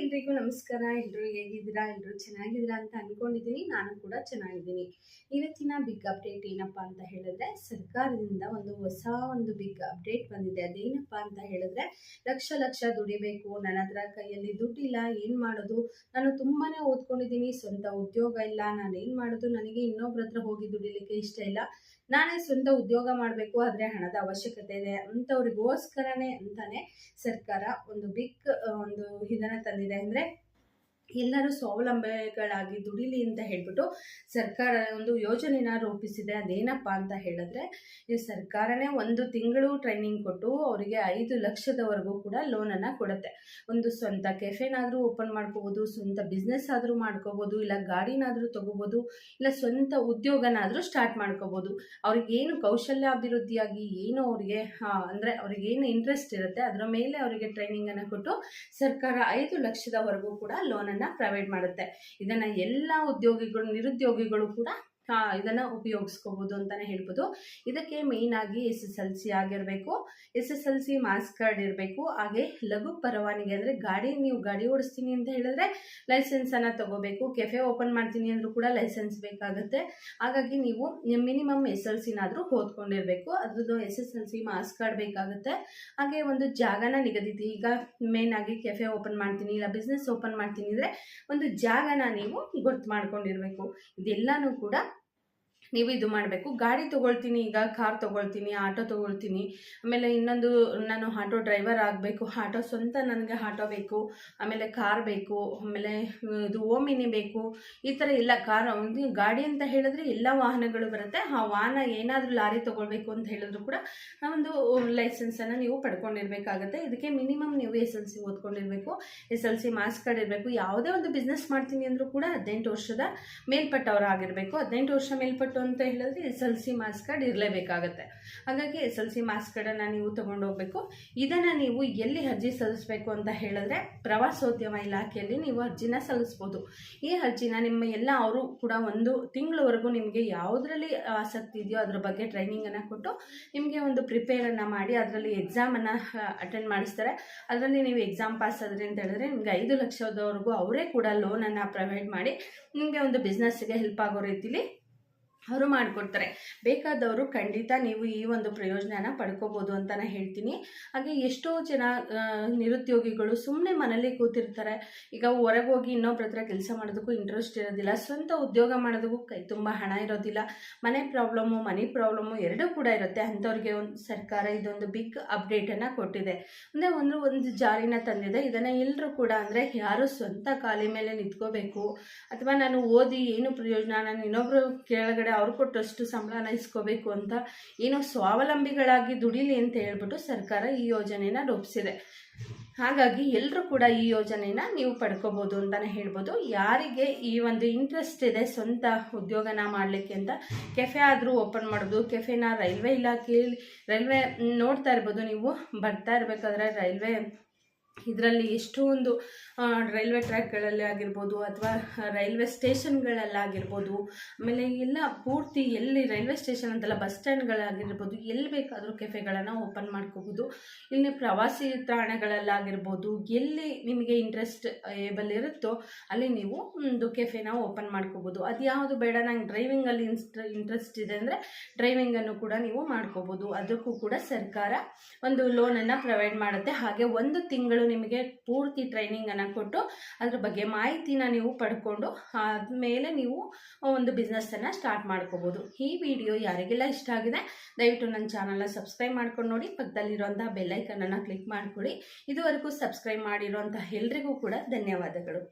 ಎಲ್ರಿಗೂ ನಮಸ್ಕಾರ. ಎಲ್ಲರೂ ಹೇಗಿದ್ದೀರಾ? ಎಲ್ಲರೂ ಚೆನ್ನಾಗಿದ್ದೀರಾ ಅಂತ ಅನ್ಕೊಂಡಿದ್ದೀನಿ. ನಾನು ಕೂಡ ಚೆನ್ನಾಗಿದ್ದೀನಿ. ಇವತ್ತಿನ ಬಿಗ್ ಅಪ್ಡೇಟ್ ಏನಪ್ಪ ಅಂತ ಹೇಳಿದ್ರೆ, ಸರ್ಕಾರದಿಂದ ಒಂದು ಹೊಸ ಒಂದು ಬಿಗ್ ಅಪ್ಡೇಟ್ ಬಂದಿದೆ. ಅದೇನಪ್ಪ ಅಂತ ಹೇಳಿದ್ರೆ, ಲಕ್ಷ ಲಕ್ಷ ದುಡಿಬೇಕು. ನನ್ನ ಹತ್ರ ಕೈಯಲ್ಲಿ ದುಡ್ಡಿಲ್ಲ. ಏನು ಮಾಡೋದು? ನಾನು ತುಂಬಾ ಓದ್ಕೊಂಡಿದ್ದೀನಿ. ಸ್ವಂತ ಉದ್ಯೋಗ ಇಲ್ಲ. ನಾನು ಏನು ಮಾಡೋದು? ನನಗೆ ಇನ್ನೊಬ್ರ ಹತ್ರ ಹೋಗಿ ದುಡಿಲಿಕ್ಕೆ ಇಷ್ಟ ಇಲ್ಲ. ನಾನೇ ಸ್ವಂತ ಉದ್ಯೋಗ ಮಾಡಬೇಕು, ಆದರೆ ಹಣದ ಅವಶ್ಯಕತೆ ಇದೆ ಅಂಥವ್ರಿಗೋಸ್ಕರನೇ ಅಂತಾನೆ ಸರ್ಕಾರ ಒಂದು ಬಿಗ್ ಒಂದು ಇದನ್ನು ತಂದಿದೆ. ಅಂದರೆ ಎಲ್ಲರೂ ಸ್ವಾವಲಂಬಿಗಳಾಗಿ ದುಡಿಲಿ ಅಂತ ಹೇಳ್ಬಿಟ್ಟು ಸರ್ಕಾರ ಒಂದು ಯೋಜನೆನ ರೂಪಿಸಿದೆ. ಅದೇನಪ್ಪ ಅಂತ ಹೇಳಿದ್ರೆ, ಈ ಸರ್ಕಾರನೇ ಒಂದು ತಿಂಗಳು ಟ್ರೈನಿಂಗ್ ಕೊಟ್ಟು ಅವರಿಗೆ ಐದು ಲಕ್ಷದವರೆಗೂ ಕೂಡ ಲೋನನ್ನು ಕೊಡುತ್ತೆ. ಒಂದು ಸ್ವಂತ ಕೆಫೆನಾದರೂ ಓಪನ್ ಮಾಡ್ಕೋಬೋದು, ಸ್ವಂತ ಬಿಸ್ನೆಸ್ ಆದರೂ ಮಾಡ್ಕೋಬೋದು, ಇಲ್ಲ ಗಾಡಿನಾದರೂ ತೊಗೋಬೋದು, ಇಲ್ಲ ಸ್ವಂತ ಉದ್ಯೋಗನಾದರೂ ಸ್ಟಾರ್ಟ್ ಮಾಡ್ಕೋಬೋದು. ಅವ್ರಿಗೇನು ಕೌಶಲ್ಯ ಅಭಿವೃದ್ಧಿಯಾಗಿ ಏನು ಅವರಿಗೆ ಅಂದರೆ ಅವ್ರಿಗೇನು ಇಂಟ್ರೆಸ್ಟ್ ಇರುತ್ತೆ, ಅದರ ಮೇಲೆ ಅವರಿಗೆ ಟ್ರೈನಿಂಗನ್ನು ಕೊಟ್ಟು ಸರ್ಕಾರ ಐದು ಲಕ್ಷದವರೆಗೂ ಕೂಡ ಲೋನನ್ನು ಪ್ರೊವೈಡ್ ಮಾಡುತ್ತೆ. ಇದನ್ನು ಎಲ್ಲ ಉದ್ಯೋಗಿಗಳು ನಿರುದ್ಯೋಗಿಗಳು ಕೂಡ ಇದನ್ನು ಉಪಯೋಗಿಸ್ಕೋಬೋದು ಅಂತಲೇ ಹೇಳ್ಬೋದು. ಇದಕ್ಕೆ ಮೇಯ್ನಾಗಿ ಎಸ್ ಎಸ್ ಎಲ್ ಸಿ ಆಗಿರಬೇಕು. S S L C marks card ಇರಬೇಕು. ಹಾಗೆ ಲಘು ಪರವಾನಿಗೆ ಅಂದರೆ ಗಾಡಿ ನೀವು ಗಾಡಿ ಓಡಿಸ್ತೀನಿ ಅಂತ ಹೇಳಿದ್ರೆ ಲೈಸೆನ್ಸನ್ನು ತಗೋಬೇಕು. ಕೆಫೆ ಓಪನ್ ಮಾಡ್ತೀನಿ ಅಂದರೂ ಕೂಡ ಲೈಸೆನ್ಸ್ ಬೇಕಾಗುತ್ತೆ. ಹಾಗಾಗಿ ನೀವು ಮಿನಿಮಮ್ ಎಸ್ ಎಲ್ ಸಿನಾದರೂ ಓದ್ಕೊಂಡಿರಬೇಕು ಅದ್ರದ್ದು S S L C marks card ಬೇಕಾಗುತ್ತೆ. ಹಾಗೆ ಒಂದು ಜಾಗನ ನಿಗದಿತ. ಈಗ ಮೇಯ್ನಾಗಿ ಕೆಫೆ ಓಪನ್ ಮಾಡ್ತೀನಿ ಇಲ್ಲ ಬಿಸ್ನೆಸ್ ಓಪನ್ ಮಾಡ್ತೀನಿ ಅಂದರೆ ಒಂದು ಜಾಗನ ನೀವು ಗೊತ್ತು ಮಾಡ್ಕೊಂಡಿರಬೇಕು. ಇದೆಲ್ಲನೂ ಕೂಡ ನೀವು ಇದು ಮಾಡಬೇಕು. ಗಾಡಿ ತೊಗೊಳ್ತೀನಿ, ಈಗ ಕಾರ್ ತೊಗೊಳ್ತೀನಿ, ಆಟೋ ತೊಗೊಳ್ತೀನಿ. ಆಮೇಲೆ ಇನ್ನೊಂದು, ನಾನು ಆಟೋ ಡ್ರೈವರ್ ಆಗಬೇಕು. ಆಟೋ ಸ್ವಂತ ನನಗೆ ಆಟೋ ಬೇಕು. ಆಮೇಲೆ ಕಾರ್ ಬೇಕು. ಆಮೇಲೆ ಇದು ಓಮಿನಿ ಬೇಕು. ಈ ಥರ ಎಲ್ಲ ಕಾರ್ ಗಾಡಿ ಅಂತ ಹೇಳಿದ್ರೆ ಎಲ್ಲ ವಾಹನಗಳು ಬರುತ್ತೆ. ಆ ವಾಹನ ಏನಾದರೂ ಲಾರಿ ತೊಗೊಳ್ಬೇಕು ಅಂತ ಹೇಳಿದ್ರು ಕೂಡ ಒಂದು ಲೈಸೆನ್ಸನ್ನು ನೀವು ಪಡ್ಕೊಂಡಿರಬೇಕಾಗತ್ತೆ. ಇದಕ್ಕೆ ಮಿನಿಮಮ್ ನೀವು S L C ಓದ್ಕೊಂಡಿರಬೇಕು. S L C marks card ಇರಬೇಕು ಯಾವುದೇ ಒಂದು ಬಿಸ್ನೆಸ್ ಮಾಡ್ತೀನಿ ಅಂದರೂ ಕೂಡ ಹದಿನೆಂಟು ವರ್ಷದ ಮೇಲ್ಪಟ್ಟವರಾಗಿರಬೇಕು. ಹದಿನೆಂಟು ವರ್ಷ ಮೇಲ್ಪಟ್ಟು ಅಂತ ಹೇಳಿದ್ರೆ S L C marks card ಇರಲೇಬೇಕಾಗತ್ತೆ. ಹಾಗಾಗಿ ಎಸ್ ಎಲ್ ಸಿ ಮಾರ್ಕ್ಸ್ ಕಾರ್ಡನ್ನು ನೀವು ತೊಗೊಂಡು ಹೋಗಬೇಕು ಇದನ್ನು ನೀವು ಎಲ್ಲಿ ಅರ್ಜಿ ಸಲ್ಲಿಸಬೇಕು ಅಂತ ಹೇಳಿದ್ರೆ ಪ್ರವಾಸೋದ್ಯಮ ಇಲಾಖೆಯಲ್ಲಿ ನೀವು ಅರ್ಜಿನ ಸಲ್ಲಿಸ್ಬೋದು. ಈ ಅರ್ಜಿನ ನಿಮ್ಮ ಎಲ್ಲ ಅವರು ಕೂಡ ಒಂದು ತಿಂಗಳವರೆಗೂ ನಿಮಗೆ ಯಾವುದರಲ್ಲಿ ಆಸಕ್ತಿ ಇದೆಯೋ ಅದ್ರ ಬಗ್ಗೆ ಟ್ರೈನಿಂಗನ್ನು ಕೊಟ್ಟು ನಿಮಗೆ ಒಂದು ಪ್ರಿಪೇರನ್ನು ಮಾಡಿ ಅದರಲ್ಲಿ ಎಕ್ಸಾಮನ್ನು ಅಟೆಂಡ್ ಮಾಡಿಸ್ತಾರೆ. ಅದರಲ್ಲಿ ನೀವು ಎಕ್ಸಾಮ್ ಪಾಸ್ ಆದ್ರಿ ಅಂತ ಹೇಳಿದ್ರೆ ನಿಮಗೆ ಐದು ಲಕ್ಷದವರೆಗೂ ಅವರೇ ಕೂಡ ಲೋನನ್ನು ಪ್ರೊವೈಡ್ ಮಾಡಿ ನಿಮಗೆ ಒಂದು ಬಿಸ್ನೆಸ್ಗೆ ಹೆಲ್ಪ್ ಆಗೋ ರೀತಿಲಿ ಅವರು ಮಾಡಿಕೊಡ್ತಾರೆ. ಬೇಕಾದವರು ಖಂಡಿತ ನೀವು ಈ ಒಂದು ಪ್ರಯೋಜನನ ಪಡ್ಕೋಬೋದು ಅಂತ ನಾನು ಹೇಳ್ತೀನಿ. ಹಾಗೆ ಎಷ್ಟೋ ಜನ ನಿರುದ್ಯೋಗಿಗಳು ಸುಮ್ಮನೆ ಮನೇಲಿ ಕೂತಿರ್ತಾರೆ. ಈಗ ಹೊರಗೆ ಹೋಗಿ ಇನ್ನೊಬ್ರ ಹತ್ರ ಕೆಲಸ ಮಾಡೋದಕ್ಕೂ ಇಂಟ್ರೆಸ್ಟ್ ಇರೋದಿಲ್ಲ. ಸ್ವಂತ ಉದ್ಯೋಗ ಮಾಡೋದಕ್ಕೂ ಕೈ ತುಂಬ ಹಣ ಇರೋದಿಲ್ಲ. ಮನೆ ಪ್ರಾಬ್ಲಮ್ಮು ಮನಿ ಪ್ರಾಬ್ಲಮ್ಮು ಎರಡೂ ಕೂಡ ಇರುತ್ತೆ. ಅಂಥವ್ರಿಗೆ ಒಂದು ಸರ್ಕಾರ ಇದೊಂದು ಬಿಗ್ ಅಪ್ಡೇಟನ್ನು ಕೊಟ್ಟಿದೆ. ಅಂದರೆ ಒಂದು ಒಂದು ಜಾರಿನ ತಂದಿದೆ. ಇದನ್ನು ಎಲ್ಲರೂ ಕೂಡ ಅಂದರೆ ಯಾರು ಸ್ವಂತ ಕಾಲಿ ಮೇಲೆ ನಿಂತ್ಕೋಬೇಕು? ಅಥವಾ ನಾನು ಓದಿ ಏನು ಪ್ರಯೋಜನ? ನಾನು ಇನ್ನೊಬ್ಬರು ಕೆಳಗಡೆ ಅವ್ರು ಕೊಟ್ಟಷ್ಟು ಸಂಬಳನ ಇಸ್ಕೋಬೇಕು ಅಂತ ಏನು ಸ್ವಾವಲಂಬಿಗಳಾಗಿ ದುಡಿಲಿ ಅಂತ ಹೇಳ್ಬಿಟ್ಟು ಸರ್ಕಾರ ಈ ಯೋಜನೆನ ರೂಪಿಸಿದೆ. ಹಾಗಾಗಿ ಎಲ್ಲರೂ ಕೂಡ ಈ ಯೋಜನೆನ ನೀವು ಪಡ್ಕೋಬೋದು ಅಂತಲೇ ಹೇಳ್ಬೋದು. ಯಾರಿಗೆ ಈ ಒಂದು ಇಂಟ್ರೆಸ್ಟ್ ಇದೆ ಸ್ವಂತ ಉದ್ಯೋಗನ ಮಾಡಲಿಕ್ಕೆ ಅಂತ ಕೆಫೆ ಆದರೂ ಓಪನ್ ಮಾಡೋದು ಕೆಫೆನ ರೈಲ್ವೆ ಇಲಾಖೆಯಲ್ಲಿ, ರೈಲ್ವೆ ನೋಡ್ತಾ ಇರ್ಬೋದು ನೀವು, ಬರ್ತಾ ಇರಬೇಕಾದ್ರೆ ರೈಲ್ವೆ ಇದರಲ್ಲಿ ಎಷ್ಟೊಂದು ರೈಲ್ವೆ ಟ್ರ್ಯಾಕ್ಗಳಲ್ಲಿ ಆಗಿರ್ಬೋದು ಅಥವಾ ರೈಲ್ವೆ ಸ್ಟೇಷನ್ಗಳಲ್ಲಾಗಿರ್ಬೋದು, ಆಮೇಲೆ ಎಲ್ಲ ಪೂರ್ತಿ ಎಲ್ಲಿ ರೈಲ್ವೆ ಸ್ಟೇಷನ್ ಅಂತಲ್ಲ ಬಸ್ ಸ್ಟ್ಯಾಂಡ್ಗಳಾಗಿರ್ಬೋದು, ಎಲ್ಲಿ ಬೇಕಾದರೂ ಕೆಫೆಗಳನ್ನು ಓಪನ್ ಮಾಡ್ಕೋಬೋದು, ಇಲ್ಲಿ ಪ್ರವಾಸಿ ತಾಣಗಳಲ್ಲಾಗಿರ್ಬೋದು, ಎಲ್ಲಿ ನಿಮಗೆ ಇಂಟ್ರೆಸ್ಟ್ ಏಬಲ್ ಇರುತ್ತೋ ಅಲ್ಲಿ ನೀವು ಒಂದು ಕೆಫೆನ ಓಪನ್ ಮಾಡ್ಕೋಬೋದು. ಅದು ಯಾವುದು ಬೇಡ, ನಂಗೆ ಡ್ರೈವಿಂಗಲ್ಲಿ ಇನ್ಸ್ಟ್ರ ಇಂಟ್ರೆಸ್ಟ್ ಇದೆ ಅಂದರೆ ಡ್ರೈವಿಂಗನ್ನು ಕೂಡ ನೀವು ಮಾಡ್ಕೋಬೋದು. ಅದಕ್ಕೂ ಕೂಡ ಸರ್ಕಾರ ಒಂದು ಲೋನನ್ನು ಪ್ರೊವೈಡ್ ಮಾಡುತ್ತೆ. ಹಾಗೆ ಒಂದು ತಿಂಗಳು ನಿಮಗೆ ಪೂರ್ತಿ ಟ್ರೈನಿಂಗನ್ನು ಕೊಟ್ಟು ಅದ್ರ ಬಗ್ಗೆ ಮಾಹಿತಿನ ನೀವು ಪಡ್ಕೊಂಡು ಆದಮೇಲೆ ನೀವು ಒಂದು ಬಿಸ್ನೆಸ್ಸನ್ನು ಸ್ಟಾರ್ಟ್ ಮಾಡ್ಕೋಬೋದು. ಈ ವಿಡಿಯೋ ಯಾರಿಗೆಲ್ಲ ಇಷ್ಟ ಆಗಿದೆ, ದಯವಿಟ್ಟು ನನ್ನ ಚಾನಲ್ನ ಸಬ್ಸ್ಕ್ರೈಬ್ ಮಾಡ್ಕೊಂಡು ನೋಡಿ. ಪಕ್ಕದಲ್ಲಿರುವಂಥ ಬೆಲ್ಲೈಕನನ್ನು ಕ್ಲಿಕ್ ಮಾಡ್ಕೊಳ್ಳಿ. ಇದುವರೆಗೂ ಸಬ್ಸ್ಕ್ರೈಬ್ ಮಾಡಿರುವಂಥ ಎಲ್ರಿಗೂ ಕೂಡ ಧನ್ಯವಾದಗಳು.